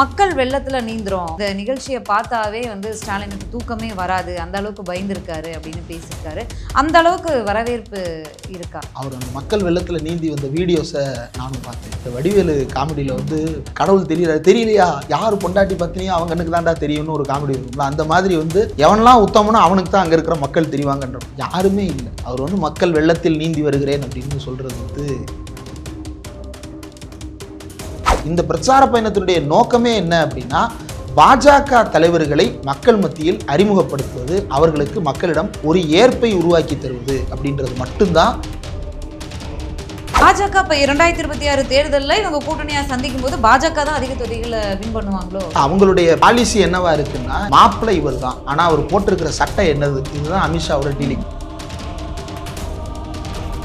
மக்கள் வெள்ளத்துல நீந்துரும் இந்த நிகழ்ச்சியை பார்த்தாவே வந்து ஸ்டாலினுக்கு தூக்கமே வராது. அந்த அளவுக்கு பயந்துருக்காரு அப்படின்னு பேசியிருக்காரு. அந்த அளவுக்கு வரவேற்பு இருக்கா? அவர் அந்த மக்கள் வெள்ளத்தில் நீந்தி வந்த வீடியோஸை நானும் பார்த்தேன். இந்த வடிவேலு காமெடியில் வந்து கடவுள் தெரியல தெரியலையா? யார் பொண்டாட்டி பத்தினியோ அவங்க கண்ணுக்கு தான்டா தெரியும்னு ஒரு காமெடி இருக்கும்ல அந்த மாதிரி வந்து எவனெல்லாம் உத்தமனோ அவனுக்கு தான் அங்கே இருக்கிற மக்கள் தெரிவாங்கன்ற யாருமே இல்லை. அவர் வந்து மக்கள் வெள்ளத்தில் நீந்தி வருகிறேன் அப்படின்னு சொல்கிறது வந்து இந்த பிரச்சார பயணத்தினுடைய நோக்கமே என்ன அப்படின்னா பாஜக தலைவர்களை மக்கள் மத்தியில் அறிமுகப்படுத்துவது அவர்களுக்கு மக்களிடம் ஒரு ஏற்பை உருவாக்கி தருவது அப்படின்றது மட்டும்தான். பாஜக இப்ப இரண்டாயிரத்தி இருபத்தி ஆறு தேர்தலில் இவங்க கூட்டணியா சந்திக்கும் போது பாஜக தான் அதிக தொகைகளை வின் பண்ணுவாங்களோ? அவங்களுடைய பாலிசி என்னவா இருக்குன்னா மாப்பிள்ளை இவர் தான் ஆனா அவர் போட்டிருக்கிற சட்டம் என்னது? இதுதான் அமித்ஷாவோட டீலிங்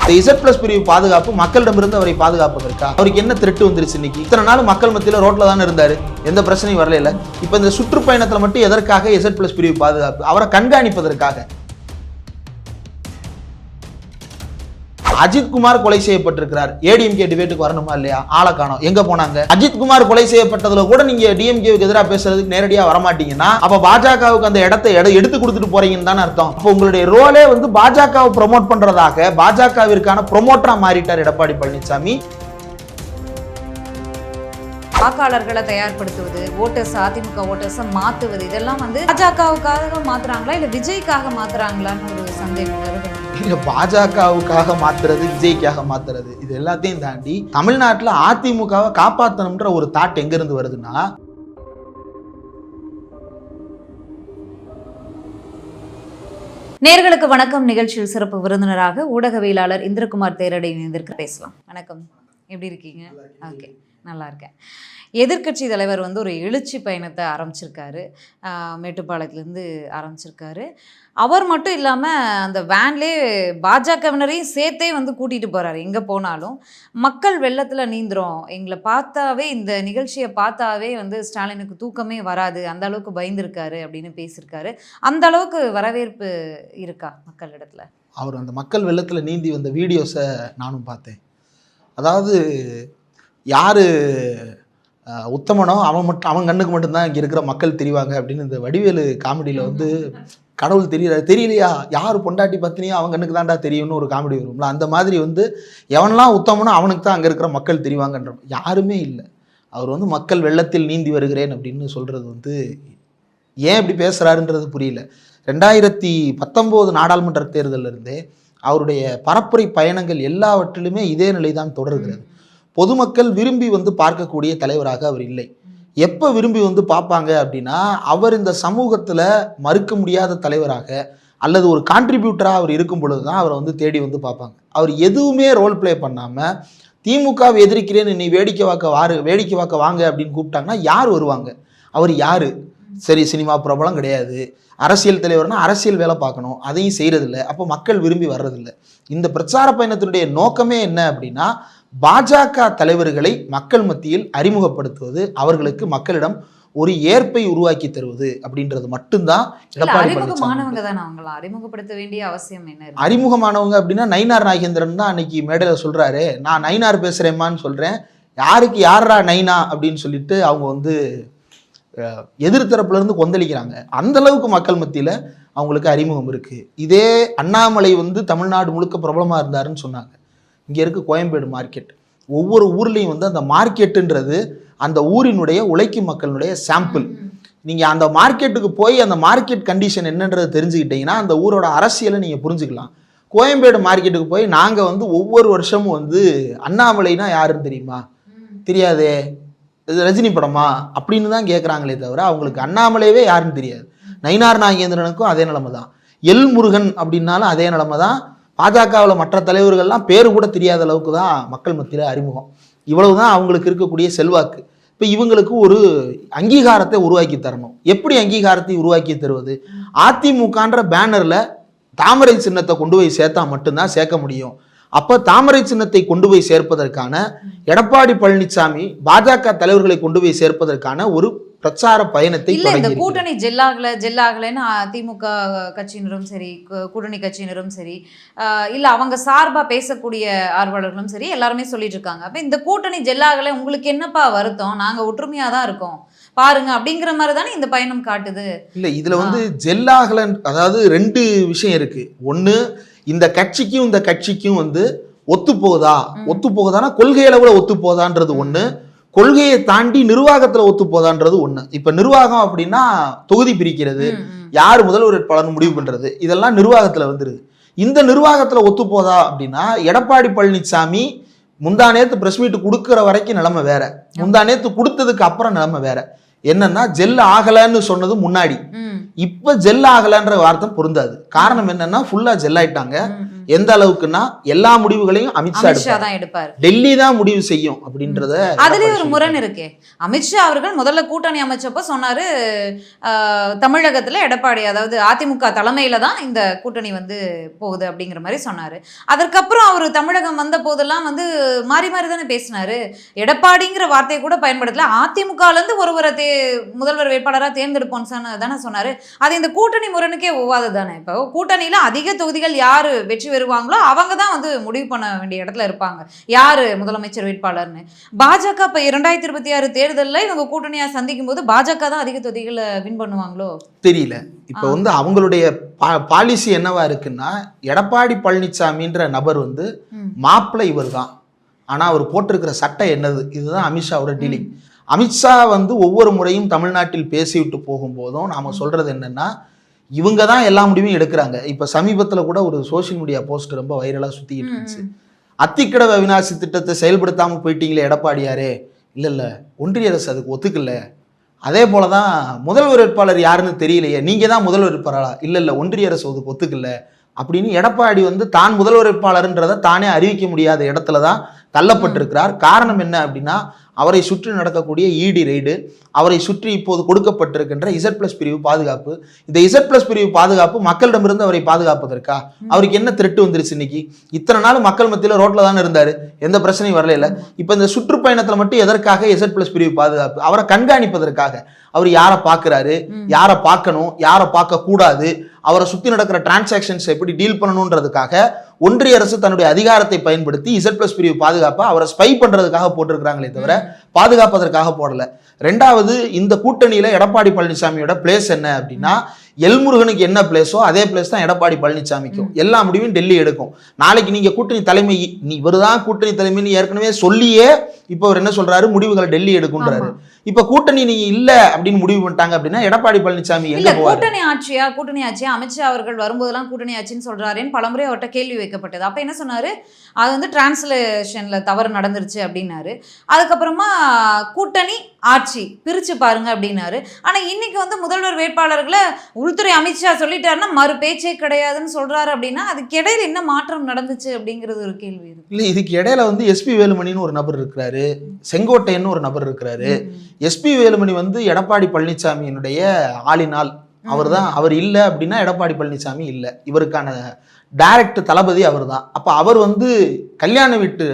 இந்த இசட் பிளஸ் பிரிவு பாதுகாப்பு மக்களிடமிருந்து அவரை பாதுகாப்பதற்கா? அவருக்கு என்ன திருட்டு வந்துருச்சு இன்னைக்கு? இத்தனை நாள் மக்கள் மத்தியில் ரோட்ல தானே இருந்தார். எந்த பிரச்சனையும் வரல இப்போ இந்த சுற்றுப்பயணத்தில் மட்டும் எதற்காக இசட் பிளஸ் பிரிவு பாதுகாப்பு? அவரை கண்காணிப்பதற்காக. அஜித் குமார் கொலை செய்யப்பட்டிருக்கிறார். ஏடிஎம்கே டிபேட்டுக்கு வரணுமா இல்லையா? ஆளை காணோம். எங்க போனாங்க? அஜித் குமார் கொலை செய்யப்பட்டதுல கூட நீங்க டிஎம்கேவுக்கு எதிராக பேசுறதுக்கு நேரடியா வரமாட்டீங்கன்னா அப்ப பாஜகவுக்கு அந்த இடத்தை எட- எடுத்து கொடுத்துட்டு போறீங்கன்னு தானே அர்த்தம். அப்போ உங்களுடைய ரோலே வந்து பாஜகவை ப்ரொமோட் பண்றதாக பாஜகவிற்கான ப்ரொமோட்டரா மாறிட்டார் எடப்பாடி பழனிசாமி. வாக்காளர்களை தயார்படுத்துவது ஓட்டர்ஸ் அதிமுக ஓட்டர்ஸை மாத்துவது இதெல்லாம் வந்து பாஜகவுக்காக மாத்துறாங்களா இல்ல விஜய்க்காக மாத்துறாங்களான்னு ஒரு சந்தேகம் வருது இல்ல பாஜகவுக்காக மாத்துறது விஜய்க்காக மாத்துறது இது எல்லாத்தையும் தாண்டி தமிழ்நாட்டுல அதிமுகவை காப்பாத்தணும்ன்ற ஒரு தாட் எங்க இருந்து வருதுன்னா நேர்களுக்கு வணக்கம். நிகழ்ச்சியில் சிறப்பு விருந்தினராக ஊடகவியலாளர் இந்திரகுமார் தேரடை இணைந்திருக்க பேசலாம். வணக்கம். எப்படி இருக்கீங்க? ஓகே. நல்லா இருக்கேன் எதிர்க்கட்சி தலைவர் வந்து ஒரு எழுச்சி பயணத்தை ஆரம்பிச்சிருக்காரு. மேட்டுப்பாளையத்துலேருந்து ஆரம்பிச்சிருக்காரு. அவர் மட்டும் இல்லாமல் அந்த வேன்லேயே பாஜகவினரையும் சேர்த்தே வந்து கூட்டிகிட்டு போகிறாரு எங்கே போனாலும். மக்கள் வெள்ளத்தில் நீந்துரும் எங்களை பார்த்தாவே இந்த நிகழ்ச்சியை பார்த்தாவே வந்து ஸ்டாலினுக்கு தூக்கமே வராது. அந்த அளவுக்கு பயந்துருக்காரு அப்படின்னு பேசியிருக்காரு அந்த அளவுக்கு வரவேற்பு இருக்கா மக்களிடத்துல? அவர் அந்த மக்கள் வெள்ளத்தில் நீந்தி வந்த வீடியோஸை நானும் பார்த்தேன். அதாவது யார் உத்தமனோ அவன் மட்டும் அவன் கண்ணுக்கு மட்டும்தான் இங்கே இருக்கிற மக்கள் தெரிவாங்க அப்படின்னு இந்த வடிவேலு காமெடியில் வந்து கடவுள் தெரியல தெரியலையா? யார் பொண்டாட்டி பத்தினியோ அவன் கண்ணுக்கு தான்டா தெரியும்னு ஒரு காமெடி வரும்ல. அந்த மாதிரி வந்து எவனெல்லாம் உத்தமனோ அவனுக்கு தான் அங்கே இருக்கிற மக்கள் தெரிவாங்கன்ற யாருமே இல்லை. அவர் வந்து மக்கள் வெள்ளத்தில் நீந்தி வருகிறேன் அப்படின்னு சொல்கிறது வந்து ஏன் இப்படி பேசுகிறாருன்றது புரியல. ரெண்டாயிரத்தி பத்தொம்போது நாடாளுமன்ற தேர்தலிருந்தே அவருடைய பரப்புரை பயணங்கள் எல்லாவற்றிலுமே இதே நிலை தான் தொடர்கிறது. பொதுமக்கள் விரும்பி வந்து பார்க்கக்கூடிய தலைவராக அவர் இல்லை. எப்போ விரும்பி வந்து பார்ப்பாங்க அப்படின்னா அவர் இந்த சமூகத்தில் மறுக்க முடியாத தலைவராக அல்லது ஒரு கான்ட்ரிபியூட்டராக அவர் இருக்கும் பொழுது தான் அவரை வந்து தேடி வந்து பார்ப்பாங்க. அவர் எதுவுமே ரோல் ப்ளே பண்ணாமல் திமுகவை எதிர்க்கிறேன்னு நீ வேடிக்கை வாக்க வாரு வேடிக்கை வாக்க வாங்க அப்படின்னு கூப்பிட்டாங்கன்னா யார் வருவாங்க? அவர் யார்? சரி சினிமா பிரபலம் கிடையாது. அரசியல் தலைவர்னா அரசியல் வேலை பார்க்கணும். அதையும் செய்கிறதில்ல அப்போ மக்கள் விரும்பி வர்றதில்ல. இந்த பிரச்சார பயணத்தினுடைய நோக்கமே என்ன அப்படின்னா பாஜக தலைவர்களை மக்கள் மத்தியில் அறிமுகப்படுத்துவது அவர்களுக்கு மக்களிடம் ஒரு ஏற்பை உருவாக்கி தருவது அப்படின்றது மட்டும்தான் எடப்பாடி பழனிசாமி. அறிமுகப்படுத்த வேண்டிய அவசியம் என்ன அறிமுகமானவங்க அப்படின்னா நயினார் நாகேந்திரன் தான் அன்னைக்கு மேடையில் சொல்றாரு. நான் நயினார் பேசுறேம்மான்னு சொல்றேன். யாருக்கு யாரா நைனா அப்படின்னு சொல்லிட்டு அவங்க வந்து எதிர்த்தரப்புல இருந்து கொந்தளிக்கிறாங்க. அந்த அளவுக்கு மக்கள் மத்தியில அவங்களுக்கு அறிமுகம் இருக்கு. இதே அண்ணாமலை வந்து தமிழ்நாடு முழுக்க பிரபலமா இருந்தாருன்னு சொன்னாங்க. இங்கே இருக்குது கோயம்பேடு மார்க்கெட் ஒவ்வொரு ஊர்லேயும் வந்து அந்த மார்க்கெட்டுன்றது அந்த ஊரினுடைய உழைக்கும் மக்களுடைய சாம்பிள் நீங்கள் அந்த மார்க்கெட்டுக்கு போய் அந்த மார்க்கெட் கண்டிஷன் என்னன்றதை தெரிஞ்சுக்கிட்டீங்கன்னா அந்த ஊரோட அரசியலை நீங்கள் புரிஞ்சுக்கலாம். கோயம்பேடு மார்க்கெட்டுக்கு போய் நாங்கள் வந்து ஒவ்வொரு வருஷமும் வந்து அண்ணாமலைனா யாருன்னு தெரியுமா? தெரியாதே. இது ரஜினி படமா? அப்படின்னு தான் கேட்குறாங்களே தவிர அவங்களுக்கு அண்ணாமலையவே யாருன்னு தெரியாது. நயினார் நாகேந்திரனுக்கும் அதே நிலமை தான் எல் முருகன் அப்படின்னாலும் அதே நிலமை தான் பாஜகவில் மற்ற தலைவர்கள்லாம் பேர் கூட தெரியாத அளவுக்கு தான் மக்கள் மத்தியில் அறிமுகம். இவ்வளவு தான் அவங்களுக்கு இருக்கக்கூடிய செல்வாக்கு. இப்போ இவங்களுக்கு ஒரு அங்கீகாரத்தை உருவாக்கி தரணும். எப்படி அங்கீகாரத்தை உருவாக்கி தருவது? அதிமுகன்ற பேனரில் தாமரை சின்னத்தை கொண்டு போய் சேர்த்தா மட்டும்தான் சேர்க்க முடியும். அப்போ தாமரை சின்னத்தை கொண்டு போய் சேர்ப்பதற்கான எடப்பாடி பழனிசாமி பாஜக தலைவர்களை கொண்டு போய் சேர்ப்பதற்கான ஒரு பிரச்சார பயணத்தை இல்ல இந்த கூட்டணி ஜெல்லாகல ஜெல்லாகலன்னு திமுக கட்சியினரும் சரி கூட்டணி கட்சியினரும் சரி இல்ல அவங்க சார்பா பேசக்கூடிய ஆர்வலர்களும் சரி எல்லாருமே சொல்லிட்டு இருக்காங்க. அப்ப இந்த கூட்டணி ஜெல்லாகல உங்களுக்கு என்னப்பா வருத்தம்? நாங்க ஒற்றுமையா தான் இருக்கோம். பாருங்க அப்படிங்கிற மாதிரி தானே இந்த பயணம் காட்டுது. இல்ல இதுல வந்து ஜெல்லாகலன் அதாவது ரெண்டு விஷயம் இருக்கு. ஒண்ணு இந்த கட்சிக்கும் இந்த கட்சிக்கும் வந்து ஒத்து போகுதா. ஒத்து போகுதானா கொள்கை அளவுல ஒத்து போகுதான்றது ஒண்ணு. கொள்கையை தாண்டி நிர்வாகத்துல ஒத்து போதான்றது ஒண்ணு. இப்ப நிர்வாகம் அப்படின்னா தொகுதி பிரிக்கிறது. யார் முதல்வர் வேட்பாளர்னு முடிவு பண்றது இதெல்லாம் நிர்வாகத்துல வந்துருது. இந்த நிர்வாகத்துல ஒத்து போதா அப்படின்னா எடப்பாடி பழனிசாமி முந்தா நேத்து பிரஸ் மீட் கொடுக்கிற வரைக்கும் நிலைமை வேற. முந்தா நேத்து கொடுத்ததுக்கு அப்புறம் நிலைமை வேற. என்னன்னா ஜெல் ஆகலன்னு சொன்னது முன்னாடி. இப்ப ஜெல் ஆகலன்ற வார்த்தை பொருந்தாது. காரணம் என்னன்னா ஃபுல்லா ஜெல் ஆயிட்டாங்க. எந்த அளவுக்குன்னா எல்லா முடிவுகளையும் அமித்ஷா தான் எடுப்பாரு. டெல்லி தான் முடிவு செய்யும் அப்படின்றத அதுலயே ஒரு முரண் இருக்கே. அமித்ஷா அவர்கள் முதல்ல கூட்டணி அமைச்சப்போ சொன்னாரு தமிழகத்துல எடப்பாடி அதாவது அதிமுக தலைமையில தான் இந்த கூட்டணி வந்து போகுது அப்படிங்கிற மாதிரி சொன்னாரு. அதற்கப்புறம் அவர் தமிழகம் வந்த போதெல்லாம் வந்து மாறி மாறி தானே பேசினாரு. எடப்பாடிங்கிற வார்த்தையை கூட பயன்படுத்தல. அதிமுகல இருந்து ஒருவரை தே முதல்வர் வேட்பாளரா தேர்ந்தெடுப்போம்னு சொன்ன தானே சொன்னாரு. அது இந்த கூட்டணி முரணுக்கே ஒவ்வாது தானே. இப்போ கூட்டணியில அதிக தொகுதிகள் யாரு வெற்றி பெறுவாங்களோ அவங்க தான் வந்து முடிவு பண்ண வேண்டிய இடத்துல இருப்பாங்க. யாரு முதலமைச்சர் வேட்பாளர்னு? பாஜக இப்ப இரண்டாயிரத்தி இருபத்தி ஆறு தேர்தல்ல இவங்க கூட்டணியா சந்திக்கும் போது பாஜக தான் அதிக தொகுதிகளை வின் பண்ணுவாங்களோ? தெரியல. இப்ப. வந்து அவங்களுடைய பாலிசி என்னவா இருக்குன்னா எடப்பாடி பழனிசாமின்ற நபர் வந்து. மாப்பிள்ளை இவர் தான் ஆனா அவர் போட்டிருக்கிற சட்டை என்னது? இதுதான் அமித்ஷாவோட டீலிங் அமித்ஷா வந்து ஒவ்வொரு முறையும் தமிழ்நாட்டில் பேசிவிட்டு போகும்போதும் நாம சொல்றது என்னன்னா இவங்க தான் எல்லா முடிவையும் எடுக்கிறாங்க. இப்ப சமீபத்துல கூட ஒரு சோஷியல் மீடியா போஸ்ட் ரொம்ப வைரலா சுத்திக்கிட்டு இருந்துச்சு. அத்திக்கடவை அவிநாசி திட்டத்தை செயல்படுத்தாம போயிட்டீங்களே எடப்பாடியாரே. இல்ல இல்ல. ஒன்றிய அரசு அதுக்கு ஒத்துக்கல. அதே போலதான் முதல்வர் வேட்பாளர் யாருன்னு தெரியலையே. நீங்க தான் முதல்வர் வேட்பாளரா? இல்ல இல்ல. ஒன்றிய அரசு அதுக்கு ஒத்துக்கல. அப்படின்னு எடப்பாடி வந்து தான் முதல்வர் வேட்பாளர்ன்றதை தானே அறிவிக்க முடியாத இடத்துல தான் தள்ளப்பட்டிருக்கிறார். காரணம் என்ன அப்படின்னா அவரை சுற்றி நடக்கக்கூடிய இடி ரெய்டு அவரை சுற்றி இப்போது கொடுக்கப்பட்டிருக்கின்ற இசட் பிளஸ் பிரிவு பாதுகாப்பு. இந்த இசட் பிளஸ் பிரிவு பாதுகாப்பு மக்களிடமிருந்து அவரை பாதுகாப்பதற்கா? அவருக்கு என்ன த்ரெட்டு வந்துருச்சு இன்னைக்கு? இத்தனை நாள் மக்கள் மத்தியில் ரோட்ல தானே இருந்தாரு. எந்த பிரச்சனையும் வரல இல்ல இப்போ இந்த சுற்றுப்பயணத்துல மட்டும் எதற்காக எசட் பிளஸ் பிரிவு பாதுகாப்பு? அவரை கண்காணிப்பதற்காக. அவர் யாரை பார்க்கறாரு. யாரை பார்க்கணும்? யாரை பார்க்க கூடாது அவரை சுத்தி நடக்கிற டிரான்சாக்ஷன்ஸ் எப்படி டீல் பண்ணணுன்றதுக்காக ஒன்றிய அரசு தன்னுடைய அதிகாரத்தை பயன்படுத்தி இசட் பிளஸ் பிரிவு பாதுகாப்பை அவரை ஸ்பை பண்றதுக்காக போட்டிருக்கிறாங்களே தவிர பாதுகாப்பதற்காக போடல. ரெண்டாவது இந்த கூட்டணியில எடப்பாடி பழனிசாமியோட பிளேஸ் என்ன அப்படின்னா எல்முருகனுக்கு என்ன பிளேஸோ அதே பிளேஸ் தான் எடப்பாடி பழனிசாமிக்கும் எல்லா முடிவும் டெல்லி எடுக்கும். நாளைக்கு நீங்க கூட்டணி தலைமை நீ இவருதான் கூட்டணி தலைமைன்னு ஏற்கனவே சொல்லியே இப்போ அவர் என்ன சொல்றாரு? முடிவுகளை டெல்லி எடுக்கும்ன்றாரு. ஆமா. இப்ப கூட்டணி நீங்க இல்ல அப்படின்னு முடிவு பண்ணிட்டாங்க அப்படின்னா எடப்பாடி பழனிசாமி இல்ல எங்க போவாரு? கூட்டணி ஆட்சியா கூட்டணி ஆட்சியா? அமித்ஷா அவர்கள் வரும்போதெல்லாம் கூட்டணி ஆட்சின்னு சொல்றாருன்னு பலமுறை அவர்கிட்ட கேள்வி வைக்கப்பட்டது. அப்ப என்ன சொன்னாரு? அது வந்து டிரான்ஸ்லேஷன்ல தவறு நடந்துருச்சு அப்படின்னாரு. அதுக்கப்புறமா கூட்டணி ஆட்சி பிரிச்சு பாருங்க அப்படின்னாரு. ஆனா இன்னைக்கு வந்து முதல்வர் வேட்பாளர்களை உள்துறை அமித்ஷா சொல்லிட்டாருன்னா மறு பேச்சே கிடையாதுன்னு சொல்றாரு அப்படின்னா அதுக்கு இடையில என்ன மாற்றம் நடந்துச்சு அப்படிங்கிறது ஒரு கேள்வி இல்ல இதுக்கு இடையில வந்து எஸ்பி வேலுமணின்னு ஒரு நபர் இருக்கிறாரு. செங்கோட்டையன்னு ஒரு நபர் இருக்கிறாரு. எஸ்பி வேலுமணி வந்து எடப்பாடி பழனிசாமியினுடைய ஆளினால் அவர் தான் அவர் இல்லை அப்படின்னா எடப்பாடி பழனிசாமி இல்லை. இவருக்கான டைரக்ட் தளபதி அவர் தான் அப்போ அவர் வந்து கல்யாண வீட்டு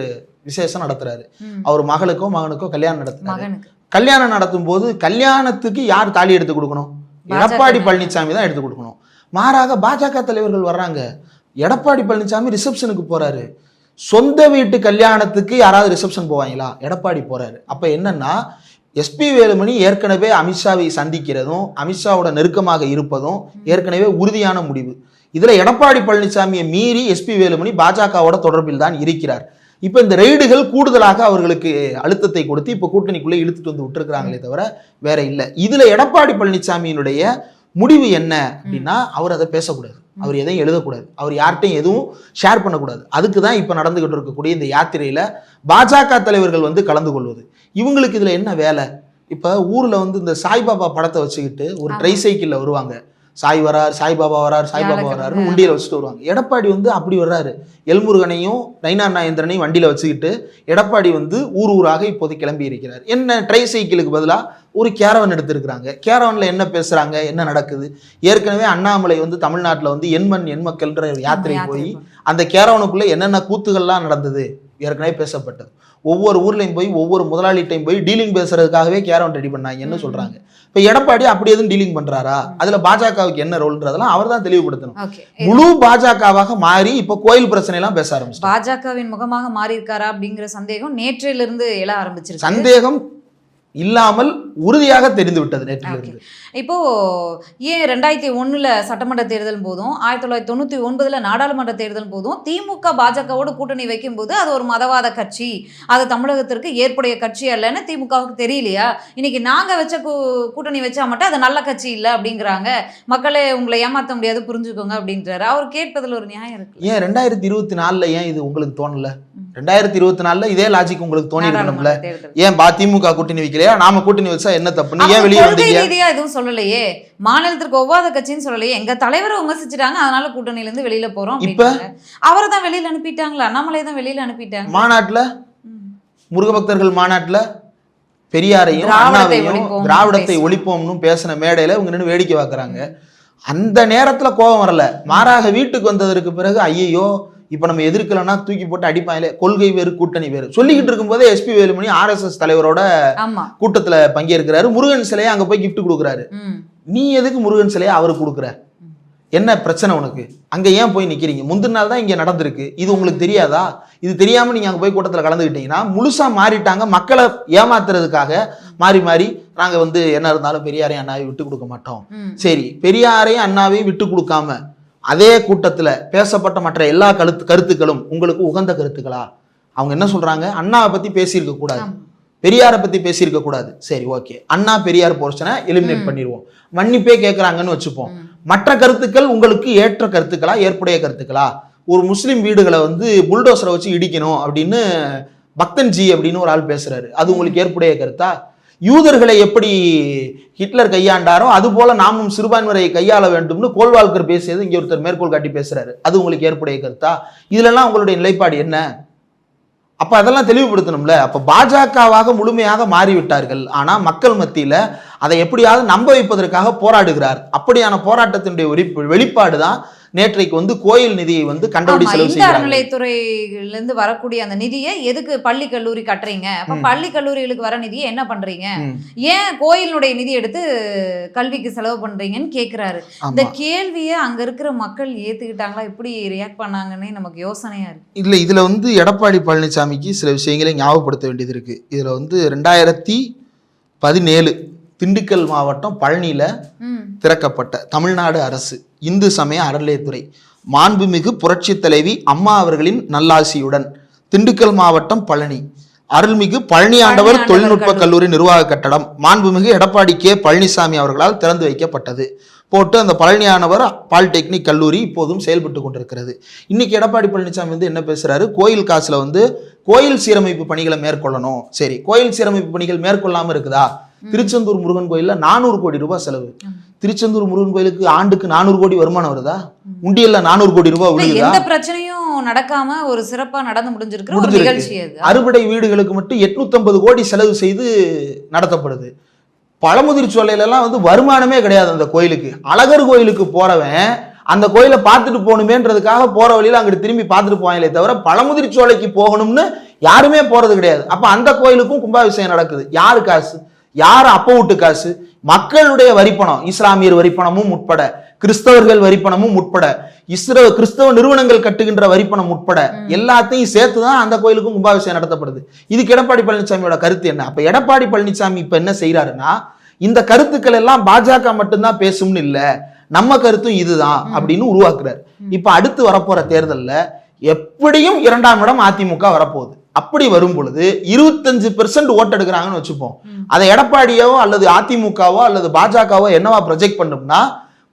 விசேஷம் நடத்துறாரு. அவர் மகளுக்கோ மகனுக்கோ கல்யாணம் நடத்துறாரு. கல்யாணம் நடத்தும் போது கல்யாணத்துக்கு யார் தாலி எடுத்து கொடுக்கணும்? எடப்பாடி. பழனிசாமி தான் எடுத்து கொடுக்கணும். மாறாக பாஜக தலைவர்கள் வர்றாங்க. எடப்பாடி பழனிசாமி ரிசப்ஷனுக்கு போறாரு. சொந்த வீட்டு கல்யாணத்துக்கு யாராவது ரிசப்ஷன் போவாங்களா? எடப்பாடி போறாரு. அப்ப என்னன்னா எஸ்பி வேலுமணி ஏற்கனவே அமித்ஷாவை சந்திக்கிறதும் அமித்ஷாவோட நெருக்கமாக இருப்பதும் ஏற்கனவே உறுதியான முடிவு. இதுல எடப்பாடி பழனிசாமியை மீறி எஸ்பி வேலுமணி பாஜகவோட தொடர்பில் தான் இருக்கிறார். இப்போ இந்த ரெய்டுகள் கூடுதலாக அவர்களுக்கு அழுத்தத்தை கொடுத்து இப்போ கூட்டணிக்குள்ளே இழுத்துட்டு வந்து விட்டுருக்காங்களே தவிர வேற இல்லை. இதுல எடப்பாடி பழனிசாமியினுடைய முடிவு என்ன அப்படின்னா அவர் அதை பேசக்கூடாது. அவர் எதையும் எழுதக்கூடாது. அவர் யார்கிட்டையும் எதுவும் ஷேர் பண்ணக்கூடாது. அதுக்கு தான் இப்போ நடந்துகிட்டு இருக்கக்கூடிய இந்த யாத்திரையில பாஜக தலைவர்கள் வந்து கலந்து கொள்வது. இவங்களுக்கு இதுல என்ன வேலை? இப்போ ஊர்ல வந்து இந்த சாய்பாபா படத்தை வச்சுக்கிட்டு ஒரு. ட்ரை சைக்கிள்ல வருவாங்க. சாய் வரார் சாய்பாபா வரார் சாய்பாபா. வராருன்னு உண்டியில வச்சுட்டு வருவாங்க. எடப்பாடி வந்து அப்படி வர்றாரு. எல்முருகனையும் நயினார் நாயந்திரனையும் வண்டியில வச்சுக்கிட்டு எடப்பாடி வந்து ஊர் ஊராக இப்போது கிளம்பி இருக்கிறார். என்ன ட்ரை சைக்கிளுக்கு பதிலா ஒரு கேரவன் எடுத்திருக்கிறாங்க. கேரவன்ல என்ன பேசுறாங்க என்ன நடக்குது? ஏற்கனவே அண்ணாமலை வந்து தமிழ்நாட்டுல வந்து எண்மண் எண்மக்கள்ன்ற யாத்திரை போய். அந்த கேரவனுக்குள்ள என்னென்ன கூத்துகள்லாம் நடந்தது? ஏற்கனவே பேசப்பட்டது. ஒவ்வொரு ஊர்லயும் போய் ஒவ்வொரு முதலாளிட்டையும் போய் டீலிங் பேசுறதுக்காகவே கேரவன் ரெடி பண்ணாங்கன்னு சொல்றாங்க? இப்ப எடப்பாடி அப்படி எதுவும் டீலிங் பண்றாரா? அதுல பாஜகவுக்கு என்ன ரோல்ன்றதெல்லாம் அவர் தான் தெளிவுபடுத்தணும். முழு பாஜகவாக மாறி இப்ப கோயில் பிரச்சனை எல்லாம் பேச ஆரம்பிச்சு பாஜகவின் முகமாக மாறி இருக்காரா அப்படிங்கிற சந்தேகம் நேற்றிலிருந்து எழ ஆரம்பிச்சிருக்கு. சந்தேகம் இல்லாமல் உறுதியாக தெரிந்து விட்டது நேற்றிலிருந்து இப்போ ஏன் ரெண்டாயிரத்தி ஒண்ணுல சட்டமன்ற தேர்தல் போதும் ஆயிரத்தி தொள்ளாயிரத்தி தொண்ணூத்தி ஒன்பதுல நாடாளுமன்ற தேர்தல் போதும் திமுக பாஜகவோடு கூட்டணி வைக்கும்போது அது ஒரு மதவாத கட்சி. அது தமிழகத்திற்கு ஏற்புடைய கட்சி அல்லன்னு திமுகவுக்கு தெரியலையா? இன்னைக்கு நாங்க வச்ச கூ- கூட்டணி வச்சா மட்டும் அது நல்ல கட்சி இல்ல அப்படிங்கிறாங்க. மக்களே உங்களை ஏமாத்த முடியாது புரிஞ்சுக்கோங்க அப்படின்றாரு. அவர் கேட்பதுல ஒரு நியாயம் இருக்கு. ஏன் ரெண்டாயிரத்தி இருபத்தி நாலுல ஏன் இது உங்களுக்கு தோணல? ரெண்டாயிரத்தி இருபத்தி நாலுல இதே லாஜிக் உங்களுக்கு தோணி இருக்கணும்ல. ஏன் பா திமுக கூட்டணி வைக்கலையா? நாம கூட்டணி வச்சா என்ன தப்புன்னு? ஏன் வெளியே வந்தீங்க? எதுவும் சொல்லலையே. மாநிலத்திற்கு ஒவ்வாத கட்சின்னு சொல்லலையே. எங்க தலைவரை விமர்சிச்சிட்டாங்க. அதனால கூட்டணியில இருந்து வெளியில போறோம் இப்ப? அவரை தான் வெளியில அனுப்பிட்டாங்களா? அண்ணாமலை தான் வெளியில அனுப்பிட்டாங்க. மாநாட்டுல. முருகபக்தர்கள் மாநாட்டுல பெரியாரையும் திராவிடத்தை அண்ணாவையும் திராவிடத்தை. ஒழிப்போம்னு பேசின மேடையில இவங்க நின்று வேடிக்கை பார்க்கறாங்க. அந்த நேரத்துல கோபம் வரல. மாறாக வீட்டுக்கு வந்ததற்கு பிறகு ஐயையோ இப்ப நம்ம எதிர்க்கலன்னா தூக்கி போட்டு அடிப்பாங்களே கொள்கை வேறு கூட்டணி வேறு. சொல்லிக்கிட்டு இருக்கும்போதே எஸ்பி வேலுமணி ஆர்எஸ்எஸ் தலைவரோட கூட்டத்துல பங்கேற்கிறாரு. முருகன் சிலையை அங்க போய் gift கொடுக்குறாரு. நீ எதுக்கு முருகன் சிலையை அவருக்கு கொடுக்குற? என்ன பிரச்சனை உனக்கு? அங்க ஏன் போய் நிக்கிறீங்க? முந்தின நாள் தான் இங்க நடந்திருக்கு. இது உங்களுக்கு தெரியாதா? இது தெரியாம நீங்க அங்க போய் கூட்டத்துல கலந்துக்கிட்டீங்கன்னா முழுசா மாறிட்டாங்க. மக்களை ஏமாத்துறதுக்காக மாறி மாறி நாங்க வந்து என்ன இருந்தாலும் பெரியாரையும் அண்ணாவையும் விட்டு கொடுக்க மாட்டோம். சரி பெரியாரையும் அண்ணாவையும் விட்டு கொடுக்காம அதே கூட்டத்துல பேசப்பட்ட மற்ற எல்லா கருத்து கருத்துக்களும் உங்களுக்கு உகந்த கருத்துக்களா? அவங்க என்ன சொல்றாங்க? அண்ணாவை பத்தி பேசியிருக்க கூடாது. பெரியாரை பத்தி பேசியிருக்க கூடாது. சரி ஓகே. அண்ணா பெரியார் போர்ஷனை எலிமினேட் பண்ணிடுவோம். மன்னிப்பே கேட்கறாங்கன்னு வச்சுப்போம். மற்ற கருத்துக்கள் உங்களுக்கு ஏற்ற கருத்துக்களா ஏற்புடைய கருத்துக்களா? ஒரு முஸ்லிம் வீடுகளை வந்து புல்டோசரை வச்சு இடிக்கணும் அப்படின்னு பக்தன் ஜி அப்படின்னு ஒரு ஆள் பேசுறாரு. அது உங்களுக்கு ஏற்புடைய கருத்தா? யூதர்களை எப்படி ஹிட்லர் கையாண்டாரோ அது போல நாமும் சிறுபான்மையை கையாள வேண்டும்னு கோல்வால்கர் பேசியது இங்கே ஒருத்தர் மேற்கோள் காட்டி பேசுறாரு. அது உங்களுக்கு ஏற்புடைய கருத்தா? இதுலலாம் உங்களுடைய நிலைப்பாடு என்ன? அப்ப அதெல்லாம் தெளிவுபடுத்தணும்ல. அப்ப பாஜகவாக முழுமையாக மாறிவிட்டார்கள். ஆனா மக்கள் மத்தியில அதை எப்படியாவது நம்ப வைப்பதற்காக போராடுகிறார். அப்படியான போராட்டத்தினுடைய வெளிப்பாடு தான் நேற்றைக்கு வந்து கோயில் நிதியை வந்து கண்டபடி செலவு அறநிலையத்துறையில இருந்து வரக்கூடிய அந்த நிதியை எதுக்கு பள்ளி கல்லூரி கட்டுறீங்க? அப்ப. பள்ளி கல்லூரிகளுக்கு வர நிதியை என்ன பண்றீங்க? ஏன் கோயிலுடைய நிதி எடுத்து கல்விக்கு செலவு பண்றீங்கன்னு கேக்குறாரு. இந்த கேள்வியை அங்க இருக்கிற மக்கள் ஏத்துக்கிட்டாங்களா? எப்படி ரியாக்ட் பண்ணாங்கன்னே நமக்கு யோசனையா இருக்கு. இல்ல இதுல வந்து எடப்பாடி பழனிசாமிக்கு சில விஷயங்களை ஞாபகப்படுத்த வேண்டியது இருக்கு. இதுல வந்து ரெண்டாயிரத்தி பதினேழு திண்டுக்கல் மாவட்டம் பழனியில திறக்கப்பட்ட தமிழ்நாடு அரசு இந்து சமய அறநிலையத்துறை. மாண்புமிகு புரட்சித் தலைவி அம்மா அவர்களின் நல்லாசியுடன் திண்டுக்கல் மாவட்டம் பழனி. அருள்மிகு பழனி ஆண்டவர் தொழில்நுட்ப கல்லூரி. நிர்வாக கட்டடம். மாண்புமிகு எடப்பாடி கே. பழனிசாமி அவர்களால் திறந்து வைக்கப்பட்டது. போட்டு அந்த பழனியானவர் பாலிடெக்னிக் கல்லூரி இப்போதும் செயல்பட்டு கொண்டிருக்கிறது. இன்னைக்கு எடப்பாடி பழனிசாமி வந்து என்ன பேசுறாரு? கோயில் காசுல வந்து கோயில் சீரமைப்பு பணிகளை மேற்கொள்ளணும். சரி கோயில் சீரமைப்பு பணிகள் மேற்கொள்ளாம இருக்குதா? திருச்செந்தூர் முருகன் கோயில்ல நானூறு கோடி ரூபாய் செலவு. திருச்செந்தூர் முருகன் கோயிலுக்கு ஆண்டுக்கு நானூறு கோடி வருமானம் வருதா? உண்டியல்ல நானூறு கோடி ரூபாய் விழுகுதா? எந்த பிரச்சனையும் நடக்காம ஒரு சிறப்பா நடந்து முடிஞ்சிருக்கிற ஒரு முடிஞ்சிருக்கு. நிகழ்ச்சி அறுபடை வீடுகளுக்கு மட்டும் 850 கோடி செலவு செய்து நடத்தப்படுது. பழமுதிர் சோலையிலலாம் வந்து வருமானமே கிடையாது அந்த கோயிலுக்கு. அழகர் கோயிலுக்கு போறவன் அந்த கோயிலை பார்த்துட்டு போகணுமேன்றதுக்காக போற வழியில அங்கிட்டு திரும்பி பார்த்துட்டு போவாங்களே தவிர பழமுதிர் சோலைக்கு போகணும்னு யாருமே போறது கிடையாது. அப்ப அந்த கோயிலுக்கும் கும்பாபிஷேகம் நடக்குது. யாரு காசு? யார் அப்ப விட்டு காசு? மக்களுடைய வரிப்பணம் இஸ்லாமியர் வரிப்பணமும் உட்பட கிறிஸ்தவர்கள் வரிப்பணமும் உட்பட இஸ்ரோ கிறிஸ்தவ நிறுவனங்கள் கட்டுகின்ற வரிப்பணம் உட்பட எல்லாத்தையும் சேர்த்து தான் அந்த கோயிலுக்கும் கும்பாபிஷேகம் நடத்தப்படுது. இதுக்கு எடப்பாடி பழனிசாமியோட கருத்து என்ன? அப்ப எடப்பாடி பழனிசாமி இப்ப என்ன செய்யறாருன்னா இந்த கருத்துக்கள் எல்லாம் பாஜக மட்டும்தான் பேசும்னு இல்ல நம்ம கருத்தும் இதுதான் அப்படின்னு உருவாக்குறாரு. இப்ப அடுத்து வரப்போற தேர்தல்ல எப்படியும் இரண்டாம் இடம் அதிமுக வரப்போகுது. அப்படி வரும் பொழுது இருபத்தஞ்சு பெர்சன்ட் ஓட்டு எடுக்கிறாங்கன்னு வச்சுப்போம். அதை எடப்பாடியாவோ அல்லது அதிமுகவோ அல்லது பாஜகவோ என்னவா ப்ரொஜெக்ட் பண்ணும்னா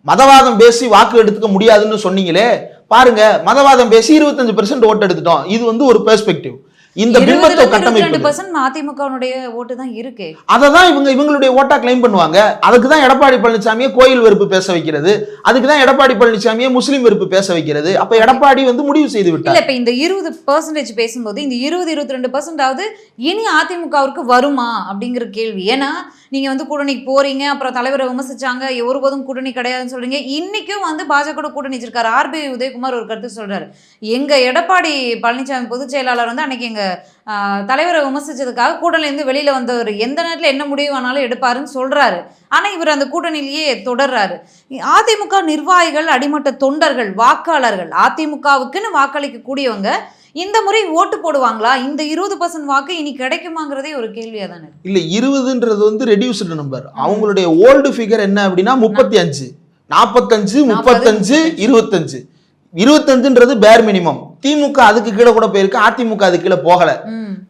மதவாதம் பேசி வாக்கு எடுத்துக்க முடியாதுன்னு சொன்னீங்களே பாருங்க மதவாதம் பேசி இருபத்தஞ்சு பெர்சன்ட் ஓட்டு எடுத்துட்டோம். இது வந்து ஒரு பெர்ஸ்பெக்டிவ் இந்த பிம்பத்தை கட்டமைப்பு. அதிமுகவுடைய ஓட்டு தான் இருக்கு. அதை தான் இவங்க இவங்களுடைய ஓட்டா கிளைம் பண்ணுவாங்க. அதுக்கு தான் எடப்பாடி பழனிசாமியை கோயில் வெறுப்பு பேச வைக்கிறது. அதுக்கு தான் எடப்பாடி பழனிசாமியை முஸ்லீம் வெறுப்பு பேச வைக்கிறது. அப்ப எடப்பாடி வந்து முடிவு செய்து விட்டார். இல்ல இப்ப இந்த இருபது பர்சன்டேஜ் பேசும்போது இந்த இருபது இருபத்தி ரெண்டு பர்சன்டாவது இனி அதிமுகவிற்கு வருமா அப்படிங்கிற கேள்வி. ஏன்னா நீங்க வந்து கூட்டணிக்கு போறீங்க அப்புறம் தலைவரை விமர்சிச்சாங்க ஒருபோதும் கூட்டணி கிடையாதுன்னு சொல்றீங்க. இன்னைக்கும் வந்து பாஜக கூட்டணி வச்சிருக்காரு. ஆர்பி உதயகுமார் ஒரு கருத்து சொல்றாரு. எங்க எடப்பாடி பழனிசாமி பொதுச் செயலாளர் வந்து அன்னைக்கு எங்க எங்க ஆஹ், தலைவரை விமர்சிச்சதுக்காக கூட்டணியிலேருந்து வெளியில வந்தவர் எந்த நேரத்தில் என்ன முடிவு வேணாலும் எடுப்பாருன்னு சொல்றாரு. ஆனா இவர் அந்த கூட்டணியிலேயே தொடர்றாரு. அதிமுக நிர்வாகிகள் அடிமட்ட தொண்டர்கள் வாக்காளர்கள் அதிமுகவுக்குன்னு வாக்களிக்க கூடியவங்க இந்த முறை ஓட்டு போடுவாங்களா? இந்த இருபது பர்சன்ட் வாக்கு இனி கிடைக்குமாங்கிறதே ஒரு கேள்வியா தானே. இல்ல இருபதுன்றது வந்து ரெடியூஸ்டு நம்பர் அவங்களுடைய ஓல்டு ஃபிகர் என்ன அப்படின்னா முப்பத்தி அஞ்சு. நாற்பத்தஞ்சு முப்பத்தஞ்சு இருபத்தஞ்சு. இருபத்தஞ்சுன்றது பேர் மினிமம் திமுக அதுக்கு கீழே கூட போயிருக்கு. அதிமுக அதுக்கு கீழே போகல.